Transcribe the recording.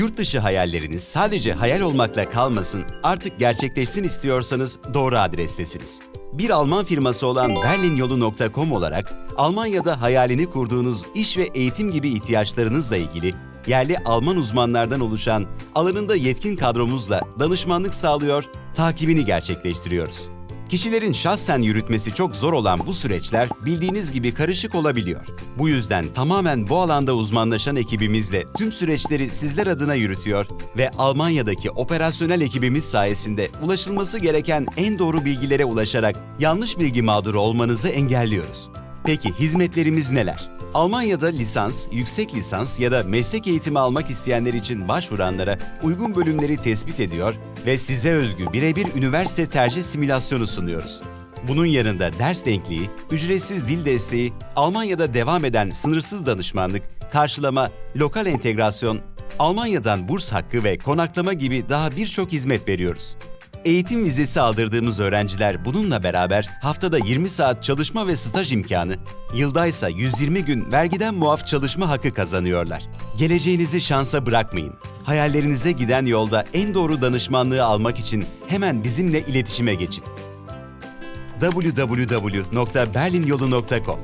Yurt dışı hayalleriniz sadece hayal olmakla kalmasın, artık gerçekleşsin istiyorsanız doğru adrestesiniz. Bir Alman firması olan berlinyolu.com olarak Almanya'da hayalini kurduğunuz iş ve eğitim gibi ihtiyaçlarınızla ilgili yerli Alman uzmanlardan oluşan alanında yetkin kadromuzla danışmanlık sağlıyor, takibini gerçekleştiriyoruz. Kişilerin şahsen yürütmesi çok zor olan bu süreçler bildiğiniz gibi karışık olabiliyor. Bu yüzden tamamen bu alanda uzmanlaşan ekibimizle tüm süreçleri sizler adına yürütüyor ve Almanya'daki operasyonel ekibimiz sayesinde ulaşılması gereken en doğru bilgilere ulaşarak yanlış bilgi mağduru olmanızı engelliyoruz. Peki hizmetlerimiz neler? Almanya'da lisans, yüksek lisans ya da meslek eğitimi almak isteyenler için başvuranlara uygun bölümleri tespit ediyor ve size özgü birebir üniversite tercih simülasyonu sunuyoruz. Bunun yanında ders denkliği, ücretsiz dil desteği, Almanya'da devam eden sınırsız danışmanlık, karşılama, lokal entegrasyon, Almanya'dan burs hakkı ve konaklama gibi daha birçok hizmet veriyoruz. Eğitim vizesi aldırdığımız öğrenciler bununla beraber haftada 20 saat çalışma ve staj imkanı, yıldaysa 120 gün vergiden muaf çalışma hakkı kazanıyorlar. Geleceğinizi şansa bırakmayın. Hayallerinize giden yolda en doğru danışmanlığı almak için hemen bizimle iletişime geçin. www.berlinyolu.com